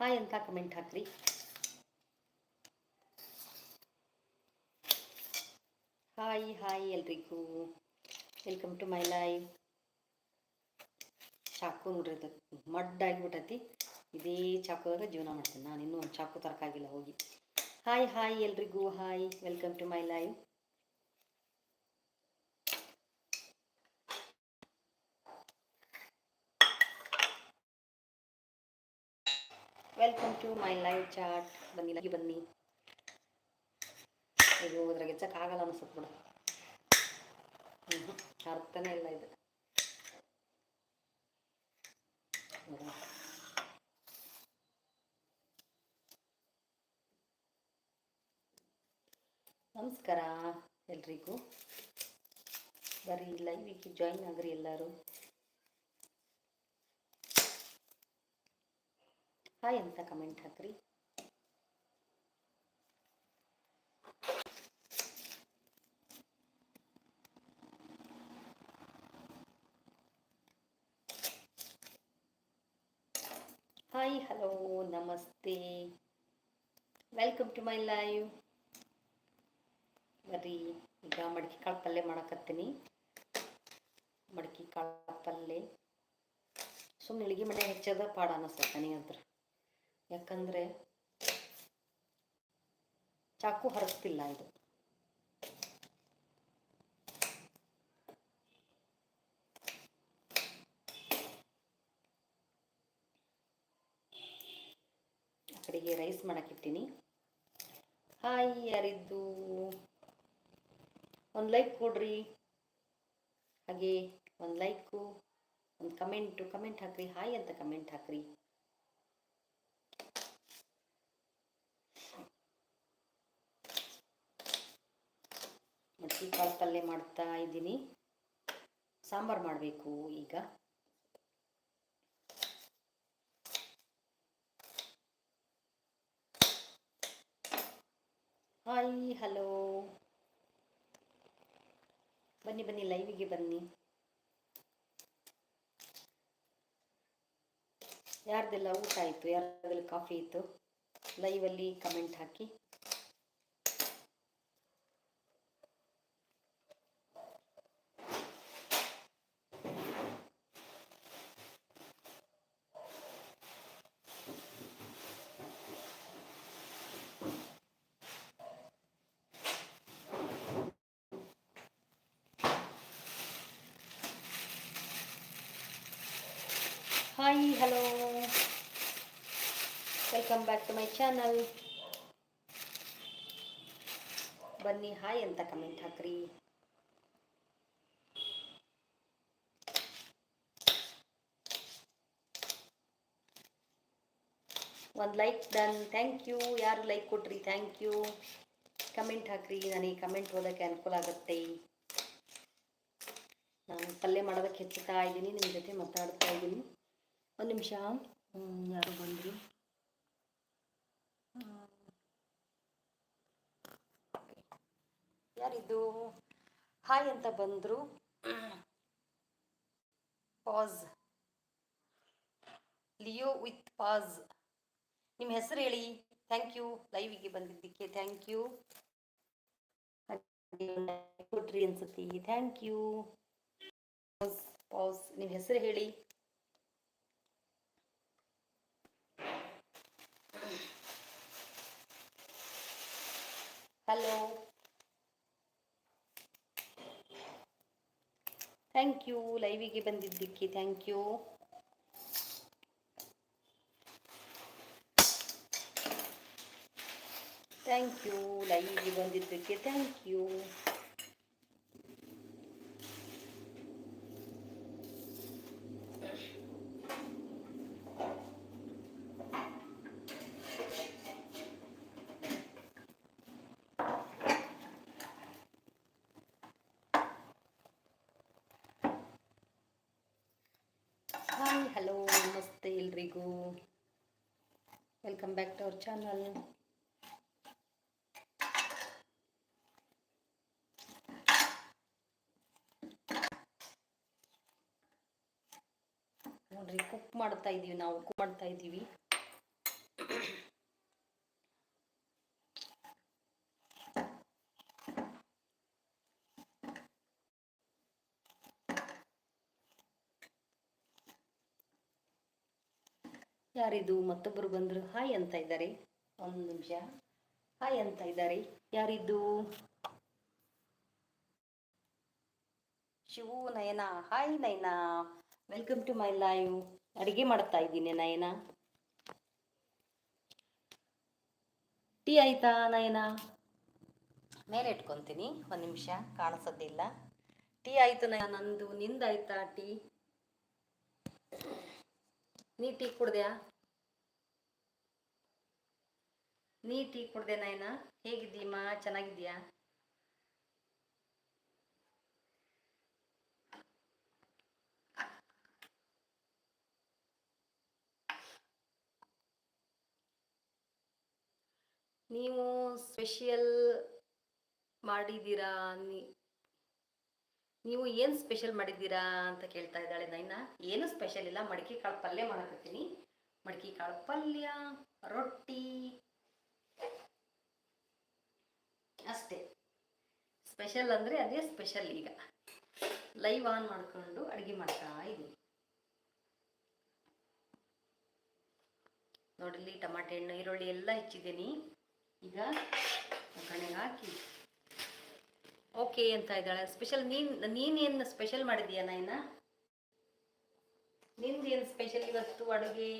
Hi ಅಂತ comment ಹಾಕ್ರಿ. Hi hi ಎಲ್ರಿಗೂ. ವೆಲ್ಕಮ್ ಟು ಮೈ ಲೈವ್ ಚಾಕು ನೋಡ್ರಿ ಇದು ಮಡ್ ಆಗಿಬಿಟ್ಟೈತಿ ಇದೇ ಚಾಕುದಾಗ ಜೀವನ ಮಾಡ್ತೀನಿ. ನಾನು ಇನ್ನೂ ಒಂದು ಚಾಕು ತರಕಾಗಿಲ್ಲ ಹೋಗಿ. ಹಾಯ್ ಹಾಯ್ ಎಲ್ರಿಗೂ. Hi welcome to my live welcome to my live chat ಲಗಿ ಬನ್ನಿ ಇದು ಇದ್ರಾಗ ಆಗಲ್ಲ ಅನ್ಸುತ್ತೆ ಬಿಡು. ಹ್ಞೂ ಅರ್ಥನೇ ಇಲ್ಲ ಇದು? ನಮಸ್ಕಾರ ಎಲ್ರಿಗೂ. ಬರ್ರಿ ಲೈವಿಗೆ ಜಾಯಿನ್ ಆಗ್ರಿ ಎಲ್ಲರೂ. ಹಾಯ್ ಅಂತ ಕಮೆಂಟ್ ಹಾಕ್ರಿ? ಹಾಯ್, ಹಲೋ, ನಮಸ್ತೆ. ವೆಲ್ಕಮ್ ಟು ಮೈ ಲೈವ್ ಬರ್ರಿ, ಈಗ ಮಡಕೆ ಕಾಳು ಪಲ್ಯ ಮಾಡಕತ್ತೀನಿ. ಮಡಕೆ ಕಾಳು ಪಲ್ಯ. ಸುಮ್ಮನೆ ಇಳಿಗೆ ಮನೆ ಹೆಚ್ಚದ ಪಾಡ ಅನ್ನಿಸ್ತದೆ ನನಗಂತ್ರ. ಯಾಕಂದರೆ ಚಾಕು ಹರಿಸ್ತಿಲ್ಲ ಇದು. ಕಡೆಗೆ ರೈಸ್ ಮಾಡಕ್ಕಿಟ್ಟಿನಿ ಹಾಯ್ ಯಾರಿದ್ದು? ಒಂದು ಲೈಕ್ ಕೊಡ್ರಿ. ಹಾಗೆ ಒಂದು ಲೈಕು ಒಂದು ಕಮೆಂಟು ಕಮೆಂಟ್ ಹಾಕ್ರಿ. ಹಾಯ್ ಅಂತ ಕಮೆಂಟ್ ಹಾಕ್ರಿ ಮಟ್ಟಿ ಕಾಳು ಪಲ್ಯ ಮಾಡ್ತಾ ಇದ್ದೀನಿ. ಸಾಂಬಾರು ಮಾಡಬೇಕು ಈಗ. ಹಾಯ್ ಹಲೋ ಬನ್ನಿ ಬನ್ನಿ ಲೈವಿಗೆ ಬನ್ನಿ. ಯಾರ್ದೆಲ್ಲ ಊಟ ಆಯಿತು? ಯಾರ್ದೆಲ್ಲ ಕಾಫಿ ಇತ್ತು? ಲೈವಲ್ಲಿ comment hockey. Hi, hello. Welcome back to my channel ಬನ್ನಿ, ಹಾಯ್ ಅಂತ ಕಮೆಂಟ್ ಹಾಕ್ರಿ. ಒಂದು ಲೈಕ್ ಡನ್ ಥ್ಯಾಂಕ್ ಯು ಯಾರು ಲೈಕ್ ಕೊಟ್ರಿ? ಥ್ಯಾಂಕ್ ಯು ಕಮೆಂಟ್ ಹಾಕ್ರಿ. ನನಗೆ ಕಮೆಂಟ್ ಓದೋಕ್ಕೆ ಅನುಕೂಲ ಆಗುತ್ತೆ. ನಾನು ಪಲ್ಯ ಮಾಡೋದಕ್ಕೆ ಹೆಚ್ಚುತ್ತಾ ಇದ್ದೀನಿ ನಿಮ್ಮ ಜೊತೆ ಮಾತಾಡ್ತಾ ಇದ್ದೀನಿ. ಒಂದು ನಿಮಿಷ. ಯಾರು ಬಂದರು. ಯಾರಿದ್ದು ಹಾಯ್ ಅಂತ ಬಂದರು. ಪಾಸ್ ಲಿಯೋ ವಿತ್ ಪಾಸ್ ನಿಮ್ಮ ಹೆಸರು ಹೇಳಿ. ಥ್ಯಾಂಕ್ ಯು ಲೈವಿಗೆ ಬಂದಿದ್ದಕ್ಕೆ ಥ್ಯಾಂಕ್ ಯು ಕೊಟ್ರಿ ಅನ್ಸುತ್ತೆ. ಥ್ಯಾಂಕ್ ಯು ಪಾಸ್ ಪಾಸ್ ನಿಮ್ಮ ಹೆಸರು ಹೇಳಿ. ಹಲೋ ಥ್ಯಾಂಕ್ ಯು ಲೈವಿಗೆ ಬಂದಿದ್ದಕ್ಕೆ ಥ್ಯಾಂಕ್ ಯು ಥ್ಯಾಂಕ್ ಯು ಲೈವಿಗೆ ಬಂದಿದ್ದಕ್ಕೆ ಥ್ಯಾಂಕ್ ಯು ಹಾಯ್ ಹಲೋ ನಮಸ್ತೆ ಎಲ್ರಿಗೂ welcome back to our channel ನೋಡ್ರಿ ಕುಕ್ ಮಾಡ್ತಾ ಇದ್ದೀವಿ ನಾವು ಕುಕ್ ಮಾಡ್ತಾ ಇದ್ದೀವಿ ಯಾರಿದು ಮತ್ತೊಬ್ಬರು ಬಂದರು? ಹಾಯ್ ಅಂತ ಇದ್ದಾರೆ. ಒಂದು ನಿಮಿಷ. ಹಾಯ್ ಅಂತ ಇದ್ದಾರೆ. ಯಾರಿದ್ದು Shivu, Nayana. Hi, Nayana. Welcome to my live ಅಡಿಗೆ ಮಾಡ್ತಾ ಇದ್ದೀನಿ, ನಯನ. ಟೀ ಆಯ್ತಾ, ನಯನ? ಮೇಲೆ ಇಟ್ಕೊತೀನಿ. ಒಂದು ನಿಮಿಷ. ಕಾಣಿಸೋದಿಲ್ಲ. ಟೀ ಆಯ್ತು, ನಯನ. ನಂದು ನಿಂದಾಯ್ತಾ ಟೀ? ನೀ ಟೀ ಕುಡ್ದ್ಯಾ? ನೀ ಟೀ ಕುಡ್ದೆ ನಾಯ್ನ? ಹೇಗಿದ್ದೀಮ ಚೆನ್ನಾಗಿದ್ಯಾ ನೀವು ಸ್ಪೆಷಲ್ ಮಾಡಿದ್ದೀರಾ ನೀ ನೀವು ಏನು ಸ್ಪೆಷಲ್ ಮಾಡಿದ್ದೀರಾ ಅಂತ ಕೇಳ್ತಾ ಇದ್ದಾಳೆ ನೈನ. ಏನು ಸ್ಪೆಷಲ್ ಇಲ್ಲ, ಮಡಿಕೆ ಕಾಳು ಪಲ್ಯ ಮಾಡಕತ್ತೀನಿ. ಮಡಿಕೆ ಕಾಳು ಪಲ್ಯ, ರೊಟ್ಟಿ. ಅಷ್ಟೇ. ಸ್ಪೆಷಲ್ ಅಂದರೆ ಅದೇ ಸ್ಪೆಷಲ್ ಈಗ. ಲೈವ್ ಆನ್ ಮಾಡ್ಕೊಂಡು ಅಡುಗೆ ಮಾಡ್ತಾ ಇದ್ದೀನಿ. ನೋಡಿಲ್ಲಿ ಟಮಾಟೆ ಹಣ್ಣು, ಈರುಳ್ಳಿ ಎಲ್ಲ ಹೆಚ್ಚಿದ್ದೀನಿ. ಈಗ ಒಗ್ಗರಣೆಗೆ ಹಾಕಿ ಓಕೆ ಅಂತ ಇದ್ದಾಳೆ. ಸ್ಪೆಷಲ್ ನೀನ್ ನೀನೇನು ಸ್ಪೆಷಲ್ ಮಾಡಿದೀಯ ನಿಂದು ನಿಂದೇನು ಸ್ಪೆಷಲ್ ಇವತ್ತು ಅಡುಗೆ?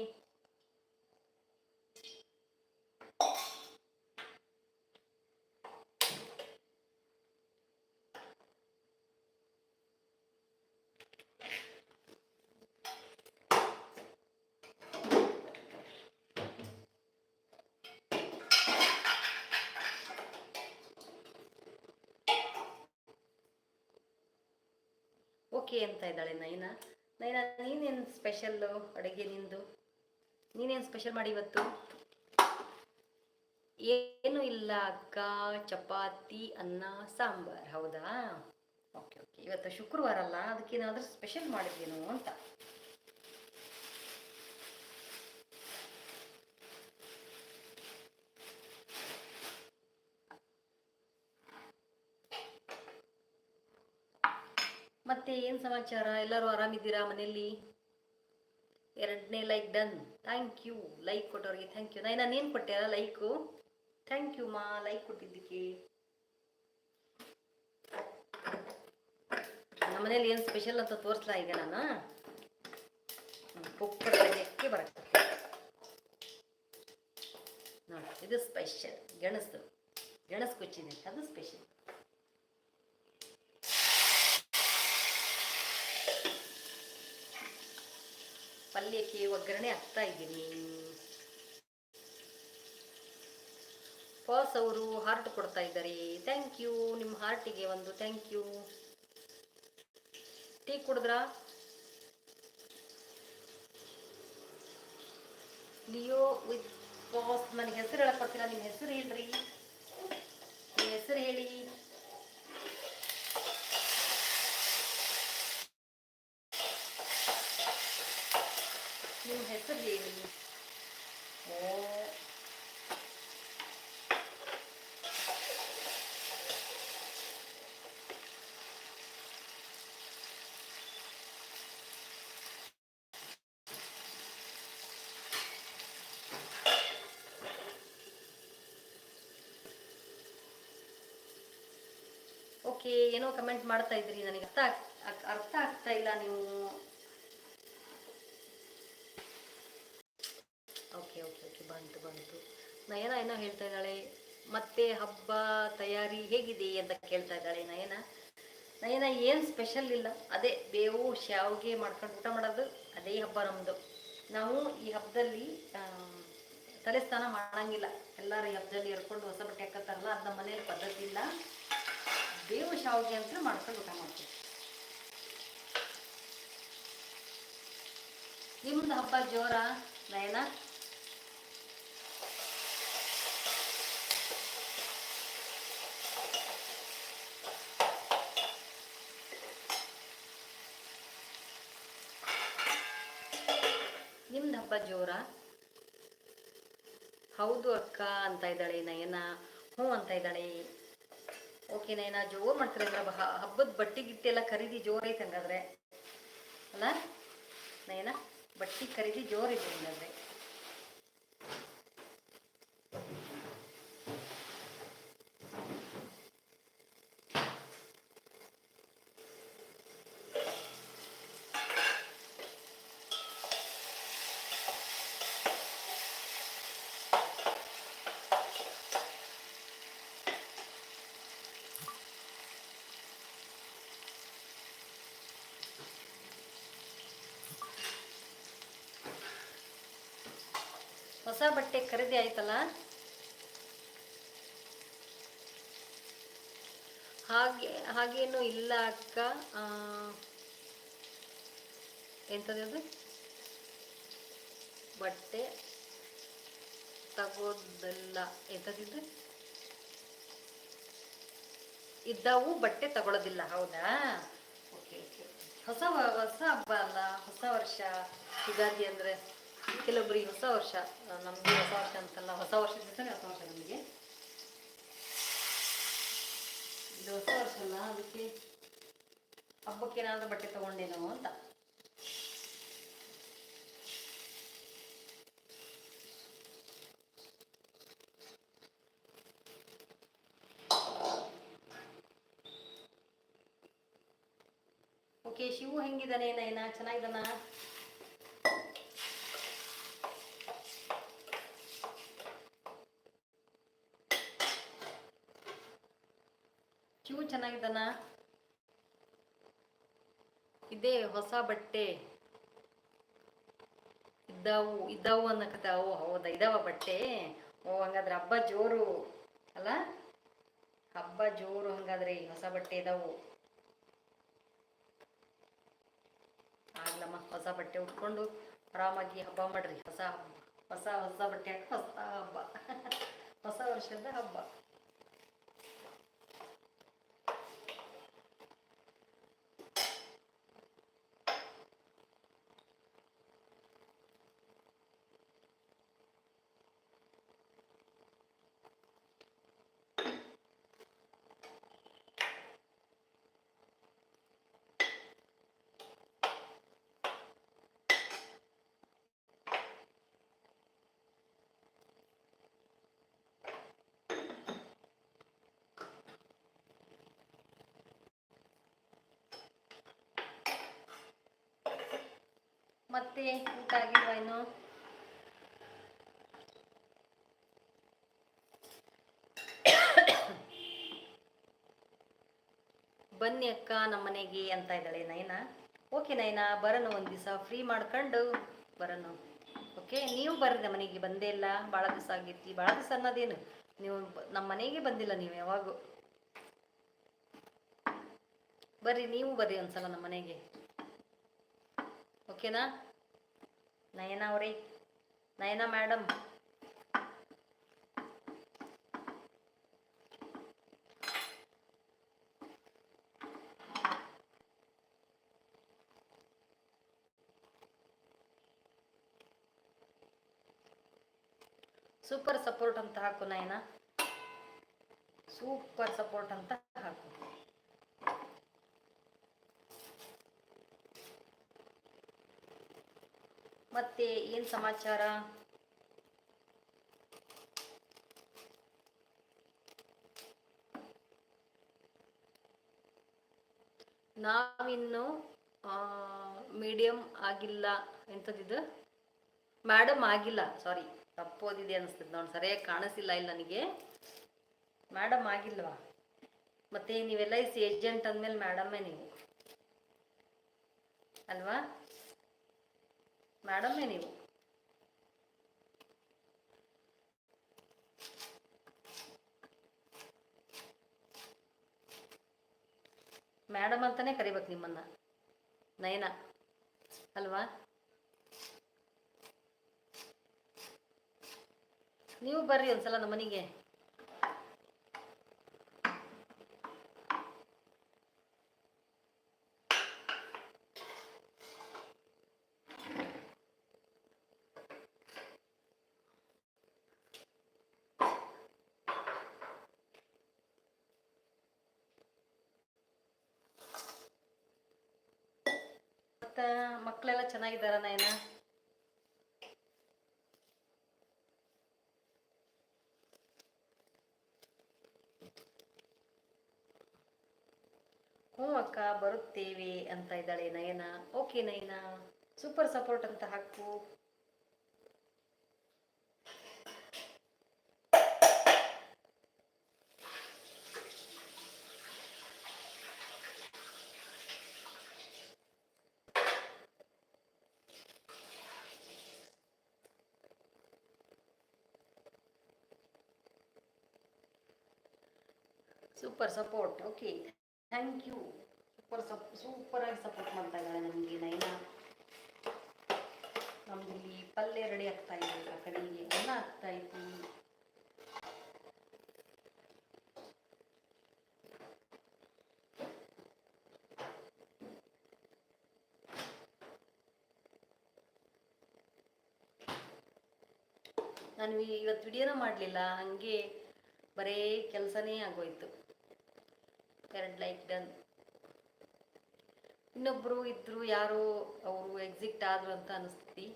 ಓಕೆ ಅಂತ ಇದ್ದಾಳೆ ನೈನಾ. ನೈನಾ, ನೀನೇನು ಸ್ಪೆಷಲ್ಲು ಅಡುಗೆ ನಿಂದು? ನೀನೇನು ಸ್ಪೆಷಲ್ ಮಾಡಿ ಇವತ್ತು? ಏನು ಇಲ್ಲ ಅಕ್ಕ. ಚಪಾತಿ, ಅನ್ನ, ಸಾಂಬಾರ್. ಹೌದಾ? Okay okay. ಇವತ್ತು ಶುಕ್ರವಾರ ಅಲ್ಲ, ಅದಕ್ಕೇನಾದರೂ ಸ್ಪೆಷಲ್ ಮಾಡಿದ್ಯೇನೋ ಅಂತ ಮತ್ತೆ ಏನು ಸಮಾಚಾರ? ಎಲ್ಲರೂ ಆರಾಮಿದ್ದೀರಾ ಮನೆಯಲ್ಲಿ? ಎರಡನೇ like done. Thank you. Like ಕೊಟ್ಟವ್ರಿಗೆ thank you. ನಾನು ಏನು ಕೊಟ್ಟೆ ಲೈಕು? ಥ್ಯಾಂಕ್ ಯು ಮಾ, ಲೈಕ್ ಕೊಟ್ಟಿದ್ದಕ್ಕೆ. ನಮ್ಮ ಮನೇಲಿ ಏನು ಸ್ಪೆಷಲ್ ಅಂತ ತೋರಿಸ್ಲಾ ಈಗ ನಾನು? ಕುಕ್ಕರ್ ತೆಗೆಯಕ್ಕೆ ಬರುತ್ತೆ ನೋಡಿ, ಇದು ಸ್ಪೆಷಲ್. ಗೆಣಸು. ಗೆಣಸು ಕುಚ್ಚಿದೆ. ಅದು ಸ್ಪೆಷಲ್. ಪಲ್ಯಕ್ಕೆ ಒಗ್ಗರಣೆ ಹಾಕ್ತಾ ಇದ್ದೀನಿ. ಪಾಸ್ ಅವರು ಹಾರ್ಟ್ ಕೊಡ್ತಾ ಇದ್ದಾರೆ. ಥ್ಯಾಂಕ್ ಯು ನಿಮ್ಮ ಹಾರ್ಟಿಗೆ ಒಂದು ಥ್ಯಾಂಕ್ ಯು ಟೀ ಕುಡಿದ್ರಾ? ಲಿಯೋ ವಿತ್ ಪಾಸ್ ನನಗೆ ಹೆಸರು ಹೇಳಕ್ ನಿಮ್ಮ ಹೆಸರು ಹೇಳ್ರಿ. ನಿಮ್ಮ ಹೆಸರು ಹೇಳಿ. ನಿಮ್ಮ ಹೆಸರು ಹೇಳಿ ಓ ಓಕೆ ಏನೋ ಕಮೆಂಟ್ ಮಾಡ್ತಾ ಇದ್ರಿ ನನಗೆ. ಅರ್ಥ ಆಗ್- ಆಗ್- ಅರ್ಥ ಆಗ್ತಾ ಇಲ್ಲ ನೀವು ಓಕೆ ಓಕೆ ಓಕೆ ಬಂತು ಬಂತು ನಯನ ಏನೋ ಹೇಳ್ತಾ ಇದ್ದಾಳೆ. ಮತ್ತೆ ಹಬ್ಬ, ತಯಾರಿ ಹೇಗಿದೆ ಅಂತ ಕೇಳ್ತಾ ಇದ್ದಾಳೆ ನಯನ. ನಯನ ಏನು ಸ್ಪೆಷಲ್ ಇಲ್ಲ. ಅದೇ ಬೇವು, ಶಾವಿಗೆ ಮಾಡ್ಕೊಂಡು ಊಟ ಮಾಡೋದು, ಅದೇ ಹಬ್ಬ ನಮ್ಮದು ನಾವು ಈ ಹಬ್ಬದಲ್ಲಿ ತಲೆ ಸ್ನಾನ ಮಾಡಂಗಿಲ್ಲ. ಎಲ್ಲರೂ ಹಬ್ಬದಲ್ಲಿ ಎರ್ಕೊಂಡು ಹೊಸ ಬಟ್ಟೆ ಹಾಕತ್ತಾರಲ್ಲ ಅದು ನಮ್ಮ ಮನೇಲಿ ಪದ್ಧತಿ ಇಲ್ಲ. ಬೇವು, ಶಾವಿಗೆ ಅಂತ ಮಾಡ್ಕೊಂಡು ಊಟ ಮಾಡ್ತೀವಿ. ನಿಮ್ದು ಹಬ್ಬ ಜೋರ ನಯನ ನಿಮ್ದು ಹಬ್ಬ ಜೋರ. ಹೌದು ಅಕ್ಕ ಅಂತ ಇದ್ದಾಳೆ ನಯನ. ಹ್ಞೂ ಅಂತ ಇದ್ದಾಳೆ. ಓಕೆ ನಯನ, ಜೋರು ಮಾಡ್ತಾರೆ ಅಂದ್ರೆ ಹಬ್ಬದ ಬಟ್ಟೆ ಗಿಟ್ಟೆ ಎಲ್ಲ ಖರೀದಿ ಜೋರ್ ಐತೆ ಹಂಗಾದ್ರೆ. ಅಲ್ಲ ನಯನ, ಬಟ್ಟೆ ಖರೀದಿ ಜೋರಿದೆ ಹಂಗಾದ್ರೆ. ಹೊಸ ಬಟ್ಟೆ ಖರೀದಿ ಆಯ್ತಲ್ಲ? ಹಾಗೆ, ಹಾಗೇನು ಇಲ್ಲ ಅಕ್ಕ. ಎಂಥದ್ದು ಬಟ್ಟೆ ತಗೋದಲ್ಲ. ಎಂಥದ್ದು ಇದ್ದಾವು ಬಟ್ಟೆ ತಗೊಳ್ಳೋದಿಲ್ಲ ಹೌದಾ? ಹೊಸ ಹೊಸ ಹಬ್ಬ ಅಲ್ಲ, ಹೊಸ ವರ್ಷ, ಯುಗಾದಿ ಅಂದರೆ? ಕೆಲವೊಬ್ಬರಿಗೆ ಹೊಸ ವರ್ಷ ನಮಗೆ ಹೊಸ ವರ್ಷ ಅಂತಲ್ಲ, ಹೊಸ ವರ್ಷ ದಿವಸನೇ ಹೊಸ ವರ್ಷ ನಮಗೆ. ಇದು ಹೊಸ ವರ್ಷ ಅಲ್ಲ, ಅದಕ್ಕೆ ಹಬ್ಬಕ್ಕೆ ಏನಾದರೂ ಬಟ್ಟೆ ತಗೊಂಡೇನೋ ಅಂತ. ಓಕೆ, ಶಿವು ಹೆಂಗಿದಾನೆ ನಯನ? ಚೆನ್ನಾಗಿದ್ದಾನ ಶಿವು ಚೆನ್ನಾಗಿದ್ದಾನ? ಇದೇ ಹೊಸ ಬಟ್ಟೆ. ಇದ್ದಾವು ಇದ್ದಾವು ಅನ್ನಕತ್ತ ಓ, ಹೌದಾ, ಇದಾವ ಬಟ್ಟೆ? ಓ, ಹಂಗಾದ್ರೆ ಹಬ್ಬ ಜೋರು ಅಲ್ಲ? ಹಬ್ಬ ಜೋರು ಹಂಗಾದ್ರೆ ಹೊಸ ಬಟ್ಟೆ ಇದಾವು. ಆಗ್ಲಮ್ಮ, ಹೊಸ ಬಟ್ಟೆ ಉಟ್ಕೊಂಡು ಆರಾಮಾಗಿ ಹಬ್ಬ ಮಾಡ್ರಿ. ಹೊಸ ಹಬ್ಬ, ಹೊಸ ಹೊಸ ಬಟ್ಟೆ ಹಾಕಿ ಹೊಸ ಹಬ್ಬ. ಹೊಸ ವರ್ಷದ ಹಬ್ಬ. ಮತ್ತೆ ಊಟ ಆಗಿಲ್ವಾ ಇನ್ನು. ಬನ್ನಿ ಅಕ್ಕ, ನಮ್ಮ ಮನೆಗೆ ಅಂತ ಇದ್ದಾಳೆ ನಯನ. ಓಕೆ ನಯನ ಬರೋಣ ಒಂದು ದಿವಸ ಫ್ರೀ ಮಾಡ್ಕೊಂಡು ಬರೋಣ ಓಕೆ, ನೀವು ಬರ್ರಿ ಮನೆಗೆ ಬಂದೇ ಇಲ್ಲ ಭಾಳ ದಿವಸ ಆಗೈತಿ. ಭಾಳ ದಿವಸ ಅನ್ನೋದೇನು? ನೀವು ನಮ್ಮ ಮನೆಗೆ ಬಂದಿಲ್ಲ ನೀವು ಯಾವಾಗೂ. ಬರ್ರಿ, ನೀವು ಬರ್ರಿ ಒಂದ್ಸಲ ನಮ್ಮ ಮನೆಗೆ. ಓಕೆನಾ? ನಯನ ಅವ್ರಿ ನಯನ ಮೇಡಮ್ ಸೂಪರ್ ಸಪೋರ್ಟ್ ಅಂತ ಹಾಕು ನಯನ. ಸೂಪರ್ ಸಪೋರ್ಟ್ ಅಂತ ಹಾಕು. ಮತ್ತೆ ಏನ್ ಸಮಾಚಾರ? ನಾವಿನ್ನು ಮೀಡಿಯಂ ಆಗಿಲ್ಲ ಎಂಥದ್ದಿದು ಮೇಡಮ್ ಆಗಿಲ್ಲ ಸಾರಿ ತಪ್ಪು ಓದಿದೆ ಅನಿಸ್ತದೆ ನೋಡಿ, ಸರಿಯಾಗಿ ಕಾಣಿಸಿಲ್ಲ ಇಲ್ಲ ನನಗೆ ಮೇಡಮ್ ಆಗಿಲ್ವಾ? ಮತ್ತೆ ನೀವು ಎಲ್ ಐ ಸಿ ಏಜೆಂಟ್ ಅಂದಮೇಲೆ ಮೇಡಮ್ಮೇ ನೀವು. ಅಲ್ವಾ? ಮೇಡಮ್ಮೇ ನೀವು. ಮೇಡಮ್ ಅಂತಾನೆ ಕರಿಬೇಕು ನಿಮ್ಮನ್ನ. ನಯನ. ಅಲ್ವಾ? ನೀವು ಬರ್ರಿ ಒಂದ್ಸಲ ನಮ್ಮ ಮನೆಗೆ. ಮತ್ತ ಮಕ್ಕಳೆಲ್ಲ ಚೆನ್ನಾಗಿದ್ದಾರ ನಯನ? ಹ್ಞೂ ಅಕ್ಕ ಬರುತ್ತೇವೆ ಅಂತ ಇದ್ದಾಳೆ Nayana. Okay Nayana. Super support ಅಂತ ಹಾಕು. Super support okay thank you super sup super ಆಗಿ ಸಪೋರ್ಟ್ ಮಾಡ್ತಾ ಇದ್ದಾಳೆ ನಮಗೆ ನಯನ ನಮ್ದಿಲ್ಲಿ ಪಲ್ಯ ರೆಡಿ ಆಗ್ತಾ ಇದೆ ಆ ಕಡೆಗೆ? ಅನ್ನ ಆಗ್ತಾ ಇತ್ತು ನಾನು ಇವತ್ತು ವಿಡಿಯೋನ ಮಾಡಲಿಲ್ಲ. ಹಂಗೆ ಬರೀ ಕೆಲಸನೇ ಆಗೋಯ್ತು. ಎರಡು ಲೈಕ್ ಡನ್ ಇನ್ನೊಬ್ರು ಇದ್ರು ಯಾರು ಅವರು ಎಕ್ಸಿಟ್ ಆದ್ರು ಅಂತ ಅನಿಸ್ತಿ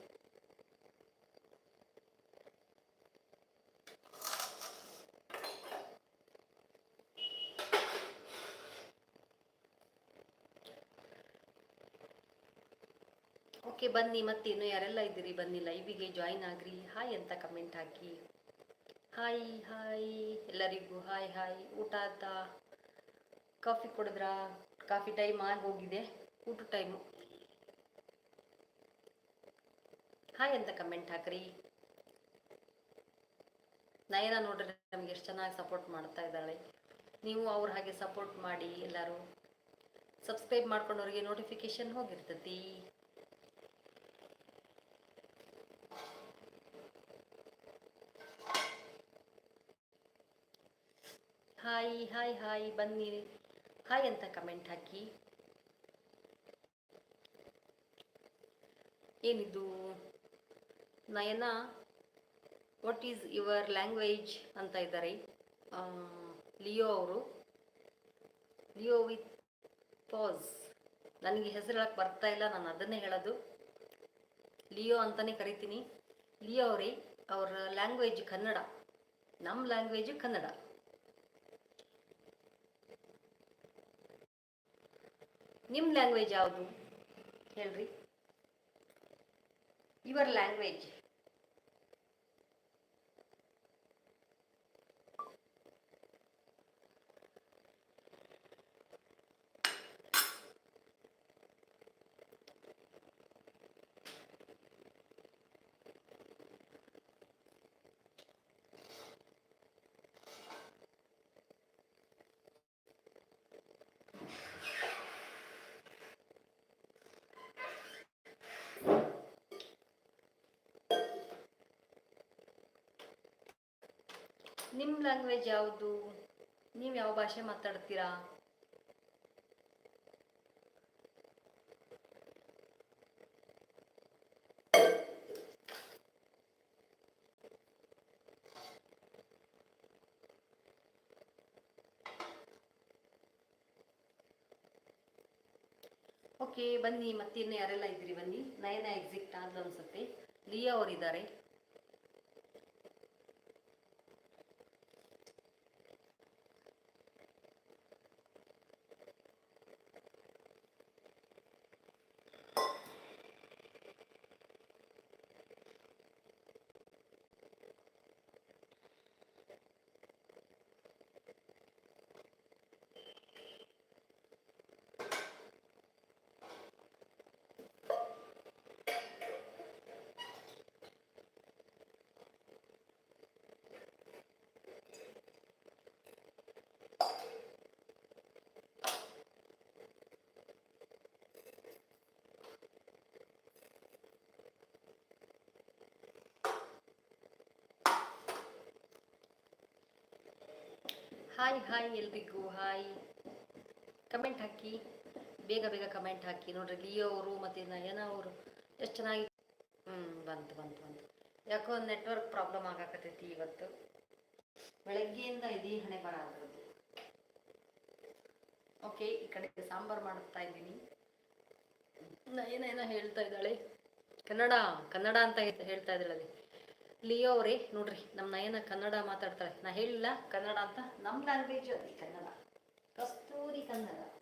ಓಕೆ ಬನ್ನಿ, ಮತ್ತೆ ಇನ್ನು ಯಾರೆಲ್ಲ ಇದ್ದೀರಿ? ಬನ್ನಿ ಲೈವಿಗೆ ಜಾಯಿನ್ ಆಗ್ರಿ. ಹಾಯ್ ಅಂತ ಕಮೆಂಟ್ ಹಾಕಿ. ಹಾಯ್ ಹಾಯ್ ಎಲ್ಲರಿಗೂ ಹಾಯ್ ಹಾಯ್ ಊಟ ಆಯ್ತಾ? ಕಾಫಿ ಕುಡಿದ್ರಾ? ಕಾಫಿ ಟೈಮ್ ಆಗಿ ಹೋಗಿದೆ. ಊಟ ಟೈಮು. ಹಾಯ್ ಅಂತ ಕಮೆಂಟ್ ಹಾಕ್ರಿ. ನಯನ ನೋಡ್ರಿ ನಮ್ಗೆ ಎಷ್ಟು ಚೆನ್ನಾಗಿ ಸಪೋರ್ಟ್ ಮಾಡ್ತಾ ಇದ್ದಾಳೆ. ನೀವು ಅವ್ರ ಹಾಗೆ ಸಪೋರ್ಟ್ ಮಾಡಿ ಎಲ್ಲರೂ. ಸಬ್ಸ್ಕ್ರೈಬ್ ಮಾಡ್ಕೊಂಡವ್ರಿಗೆ ನೋಟಿಫಿಕೇಶನ್ ಹೋಗಿರ್ತತಿ. ಹಾಯ್ ಹಾಯ್ ಹಾಯ್, ಬನ್ನಿ. ಹಾಯ್ ಅಂತ ಕಮೆಂಟ್ ಹಾಕಿ. ಏನಿದು? Nayana what is your language ಅಂತ ಇದ್ದಾರೆ. ಲಿಯೋ ಅವರು. Leo with pass. ನನಗೆ ಹೆಸರು ಹೇಳಕ್ಕೆ ಬರ್ತಾ ಇಲ್ಲ, ನಾನು ಅದನ್ನೇ ಹೇಳೋದು. ಲಿಯೋ ಅಂತಲೇ ಕರಿತೀನಿ. ಲಿಯೋ ಅವರೇ, ಅವ್ರ ಲ್ಯಾಂಗ್ವೇಜ್ ಕನ್ನಡ. ನಮ್ಮ ಲ್ಯಾಂಗ್ವೇಜ್ ಕನ್ನಡ. ನಿಮ್ಮ ಲ್ಯಾಂಗ್ವೇಜ್ ಯಾವುದು? ಹೇಳ್ರಿ. ಯುವರ್ ಲ್ಯಾಂಗ್ವೇಜ್ ನಿಮ್ಮ ಲ್ಯಾಂಗ್ವೇಜ್ ಯಾವುದು? ನೀವು ಯಾವ ಭಾಷೆ ಮಾತಾಡ್ತೀರಾ? ಓಕೆ ಬನ್ನಿ ಮತ್ತಿನ್ನು ಯಾರೆಲ್ಲ ಇದ್ದೀರಿ? ಬನ್ನಿ. ನಯನ ಎಕ್ಸಿಟ್ ಆದ್ಲು ಅನ್ಸುತ್ತೆ. ಲಿಯಾ ಅವರಿದ್ದಾರೆ. ಹಾಯ್ ಹಾಯ್ ಎಲ್ರಿಗೂ, ಹಾಯ್. ಕಮೆಂಟ್ ಹಾಕಿ, ಬೇಗ ಬೇಗ ಕಮೆಂಟ್ ಹಾಕಿ. ನೋಡ್ರಿ, ಲಿಯೋ ಅವರು ಮತ್ತು ನಯನ ಅವರು ಎಷ್ಟು ಚೆನ್ನಾಗಿ ಹ್ಞೂ ಬಂತು ಬಂತು ಬಂತು. ಯಾಕೋ ನೆಟ್ವರ್ಕ್ ಪ್ರಾಬ್ಲಮ್ ಆಗಾಕತ್ತೈತಿ ಇವತ್ತು. ಬೆಳಗ್ಗೆಯಿಂದ ಇದೀ ಹಣೆ ಬರ ಆಗಿರೋದು ಓಕೆ ಈ ಕಡೆ ಸಾಂಬಾರು ಮಾಡ್ತಾ ಇದ್ದೀನಿ. ನಯನ ಏನೋ ಹೇಳ್ತಾ ಇದ್ದಾಳೆ. ಕನ್ನಡ ಕನ್ನಡ ಅಂತ ಹೇಳ್- ಹೇಳ್ತಾ ಇದ್ದಾಳೆ. ಲಿಯೋ ಅವ್ರಿ, ನೋಡ್ರಿ ನಮ್ಮ ನಯನ ಕನ್ನಡ ಮಾತಾಡ್ತಾರೆ ನಾ ಹೇಳಿಲ್ಲ ಕನ್ನಡ ಅಂತ ನಮ್ಮ ಲ್ಯಾಂಗ್ವೇಜ್ ಅಲ್ಲಿ Kannada. Kasthuri Kannada.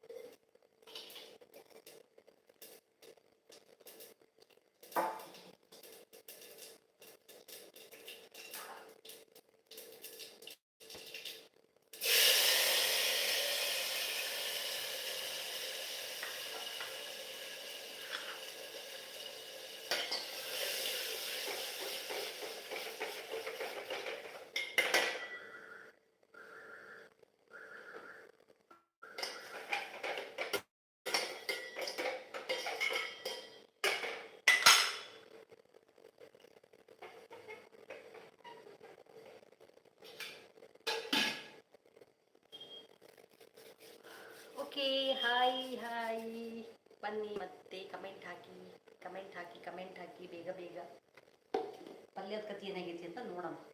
Okay, hi hi. ಬನ್ನಿ ಮತ್ತೆ ಕಮೆಂಟ್ ಹಾಕಿ ಕಮೆಂಟ್ ಹಾಕಿ ಕಮೆಂಟ್ ಹಾಕಿ, ಬೇಗ ಬೇಗ. ಪಲ್ಯದ ಕಥೆ ಏನಾಗೈತಿ ಅಂತ ನೋಡೋಣ.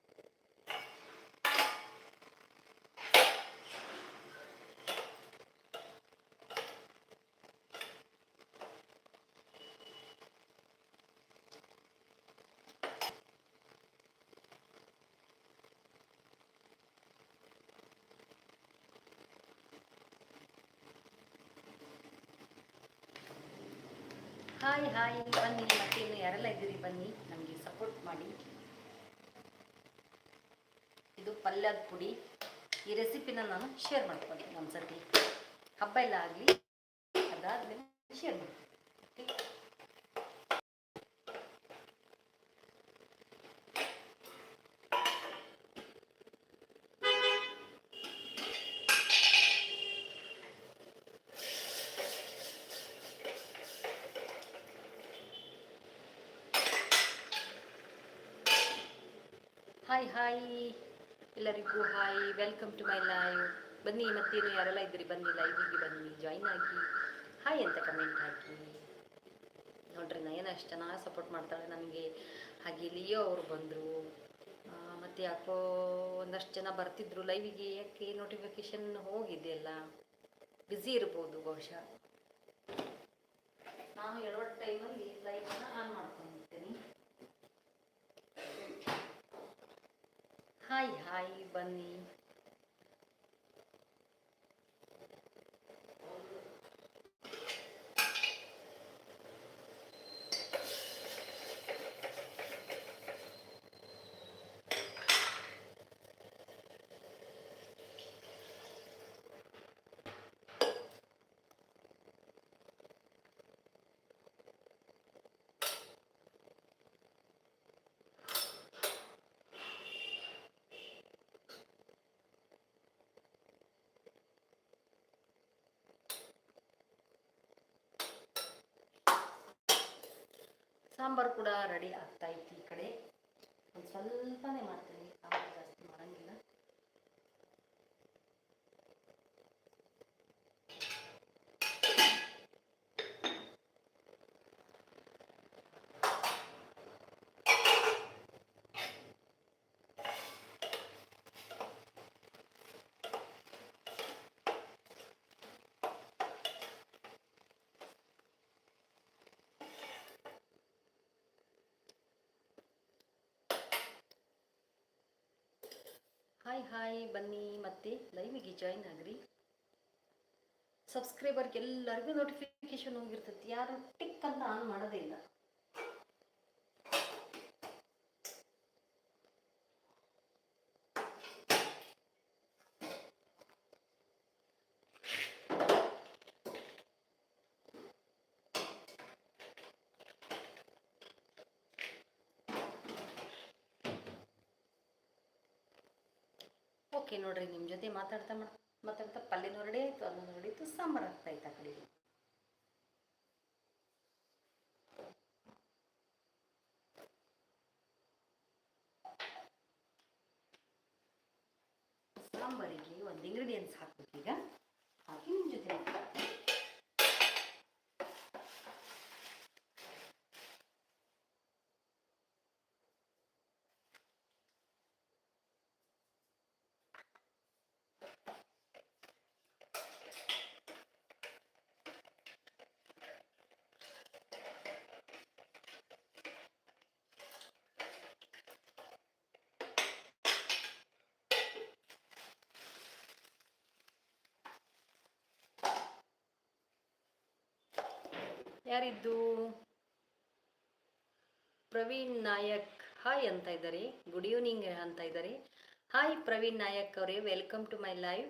ಹಾಯ್ ಹಾಯ್ ಬನ್ನಿ ಮತ್ತೆ ಇನ್ನು ಯಾರೆಲ್ಲ ಇದ್ದೀರಿ? ಬನ್ನಿ, ನಮಗೆ ಸಪೋರ್ಟ್ ಮಾಡಿ. ಇದು ಪಲ್ಯದ ಪುಡಿ. ಈ ರೆಸಿಪಿನ ನಾನು ಶೇರ್ ಮಾಡ್ಕೊಳ್ತೀನಿ ಒಂದ್ಸತಿ. ಹಬ್ಬ ಎಲ್ಲ ಆಗಲಿ, ಅದಾದ್ಮೇಲೆ ಶೇರ್ ಮಾಡಿ ಓಕೆ ಹಾಯ್ ಎಲ್ಲರಿಗೂ hi welcome to my live ಬನ್ನಿ, ಮತ್ತೇನು ಯಾರೆಲ್ಲ ಇದ್ದೀರಿ? ಬನ್ನಿ ಲೈವಿಗೆ ಬನ್ನಿ ಜಾಯಿನ್ ಆಗಿ. ಹಾಯ್ ಅಂತ ಕಮೆಂಟ್ ಹಾಕಿ. ನೋಡ್ರಿ, ನಯನ ಅಷ್ಟು ಚೆನ್ನಾಗಿ ಸಪೋರ್ಟ್ ಮಾಡ್ತಾಳೆ ನನಗೆ. ಹಾಗೆ ಲಿಯೋ ಅವರು ಬಂದರು. ಮತ್ತು ಯಾಕೋ ಒಂದಷ್ಟು ಜನ ಬರ್ತಿದ್ರು ಲೈವಿಗೆ ಯಾಕೆ ನೋಟಿಫಿಕೇಶನ್ ಹೋಗಿದೆಯಲ್ಲ ಬ್ಯುಸಿ ಇರ್ಬೋದು ಬಹುಶಃ. ನಾನು ಎರಡು ಟೈಮಲ್ಲಿ ಲೈವನ್ನು ಆನ್ ಮಾಡ್ಕೊಂಡಿರ್ತೀನಿ ಹಾಯ್ ಹಾಯ್ ಬನ್ನಿ. ಸಾಂಬಾರು ಕೂಡ ರೆಡಿ ಆಗ್ತಾ ಐತಿ ಈ ಕಡೆ. ಒಂದು ಸ್ವಲ್ಪನೇ ಮಾಡ್ತೀನಿ ಸಾಂಬಾರು ಜಾಸ್ತಿ ಮಾಡಂಗಿಲ್ಲ ಹಾಯ್ ಹಾಯ್ ಬನ್ನಿ, ಮತ್ತೆ ಲೈವಿಗೆ ಜಾಯಿನ್ ಆಗ್ರಿ. ಸಬ್ಸ್ಕ್ರೈಬರ್ಗೆ ಎಲ್ಲರಿಗೂ ನೋಟಿಫಿಕೇಶನ್ ಹೋಗಿರ್ತೈತಿ. ಯಾರು ಟಿಕ್ ಅಂತ ಆನ್ ಮಾಡೋದೇ ಇಲ್ಲ. ಓಕೆ ನೋಡ್ರಿ ನಿಮ್ಮ ಜೊತೆ ಮಾತಾಡ್ತಾ ಮಾತಾಡ್ತಾ ಪಲ್ಯ ನೋಡಿ ಆಯಿತು ಅದನ್ನು ನೋಡಿತ್ತು ಸಾಂಬಾರು ಆಗ್ತಾ ಇತ್ತು ಆ ಕಡೆ ಸಾಂಬಾರಿಗೆ ಒಂದು ಇಂಗ್ರೀಡಿಯೆಂಟ್ಸ್ ಹಾಕ್ಬೇಕೀಗ ಹಾಕಿ ನಿಮ್ಮ ಜೊತೆ ಮಾತಾಡ್ತೀನಿ. ಯಾರಿದ್ದು? ಪ್ರವೀಣ್ ನಾಯಕ್. ಹಾಯ್ ಅಂತ ಇದ್ದಾರೆ. ಗುಡ್ ಈವ್ನಿಂಗ್ ಅಂತ ಇದ್ದಾರೆ. ಹಾಯ್ ಪ್ರವೀಣ್ ನಾಯಕ್ ಅವರೇ welcome to my live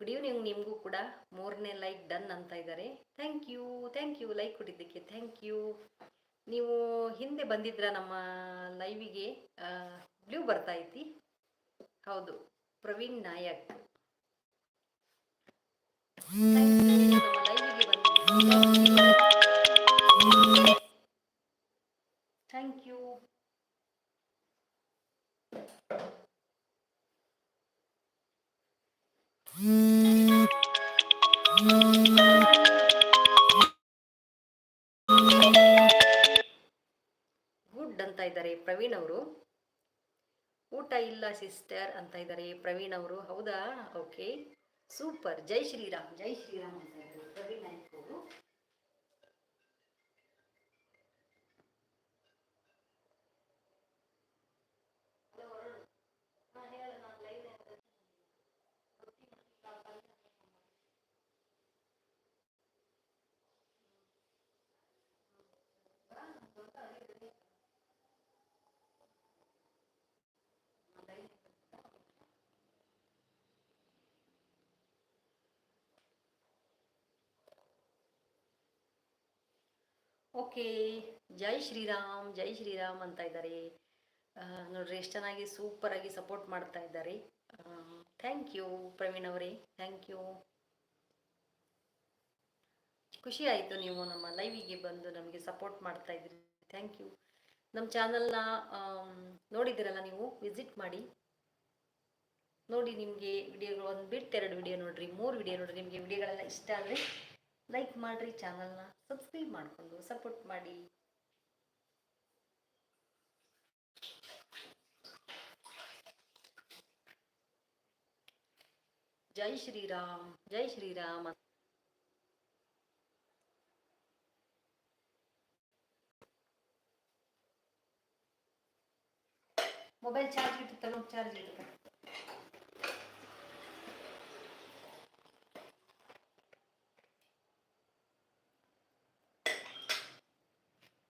good evening ನಿಮಗೂ ಕೂಡ. ಮೂರನೇ ಲೈಕ್ ಡನ್ ಅಂತ ಇದ್ದಾರೆ. Thank you thank you like ಕೊಟ್ಟಿದ್ದಕ್ಕೆ ಥ್ಯಾಂಕ್ ಯು ನೀವು ಹಿಂದೆ ಬಂದಿದ್ರ ನಮ್ಮ ಲೈವಿಗೆ ಬ್ಲೂ ಬರ್ತಾ ಐತಿ. ಹೌದು, ಪ್ರವೀಣ್ ನಾಯಕ್. ಲೈವಿಗೆ ಬಂದಿದ್ದೀರಿ? ಗುಡ್ ಅಂತ ಇದ್ದಾರೆ ಪ್ರವೀಣ್ ಅವರು. ಊಟ ಇಲ್ಲ ಸಿಸ್ಟರ್ ಅಂತ ಇದ್ದಾರೆ ಪ್ರವೀಣ್ ಅವರು. ಹೌದಾ? ಓಕೆ ಸೂಪರ್ ಜೈ ಶ್ರೀರಾಮ್. ಜೈ ಶ್ರೀರಾಮ್ ಅಂತ ಇದ್ದಾರೆ ಪ್ರವೀಣ್ ನಾಯ್ಕ್ ಅವರು ಓಕೆ. ಜೈ ಶ್ರೀರಾಮ್ ಜೈ ಶ್ರೀರಾಮ್ ಅಂತ ಇದ್ದಾರೆ. ನೋಡ್ರಿ ಎಷ್ಟು ಚೆನ್ನಾಗಿ ಸೂಪರ್ ಆಗಿ ಸಪೋರ್ಟ್ ಮಾಡ್ತಾ ಇದ್ದಾರೆ. ಥ್ಯಾಂಕ್ ಯು ಪ್ರವೀಣ್ ಅವರೇ ಥ್ಯಾಂಕ್ ಯು ಖುಷಿ ಆಯಿತು ನೀವು ನಮ್ಮ ಲೈವಿಗೆ ಬಂದು ನಮಗೆ ಸಪೋರ್ಟ್ ಮಾಡ್ತಾ ಇದ್ರಿ ಥ್ಯಾಂಕ್ ಯು ನಮ್ಮ ಚಾನಲ್ನ ನೋಡಿದ್ದೀರಲ್ಲ ನೀವು? ವಿಸಿಟ್ ಮಾಡಿ. ನೋಡಿ ನಿಮಗೆ ವಿಡಿಯೋಗಳು ಒಂದು ಬಿಟ್ಟು ಎರಡು ವಿಡಿಯೋ ನೋಡ್ರಿ, ಮೂರು ವಿಡಿಯೋ ನೋಡ್ರಿ, ನಿಮಗೆ ವಿಡಿಯೋಗಳೆಲ್ಲ ಇಷ್ಟ ಆದರೆ ಲೈಕ್ ಮಾಡಿರಿ ಚಾನಲ್ನ ಸಬ್ಸ್ಕ್ರೈಬ್ ಮಾಡಿಕೊಂಡು ಸಪೋರ್ಟ್ ಮಾಡಿ. ಜೈ ಶ್ರೀರಾಮ್ ಜೈ ಶ್ರೀರಾಮ್ ಮೊಬೈಲ್ ಚಾರ್ಜ್ ಇಟ್ಟು ತಗೊಂಡು ಚಾರ್ಜ್ ಇಟ್ಟು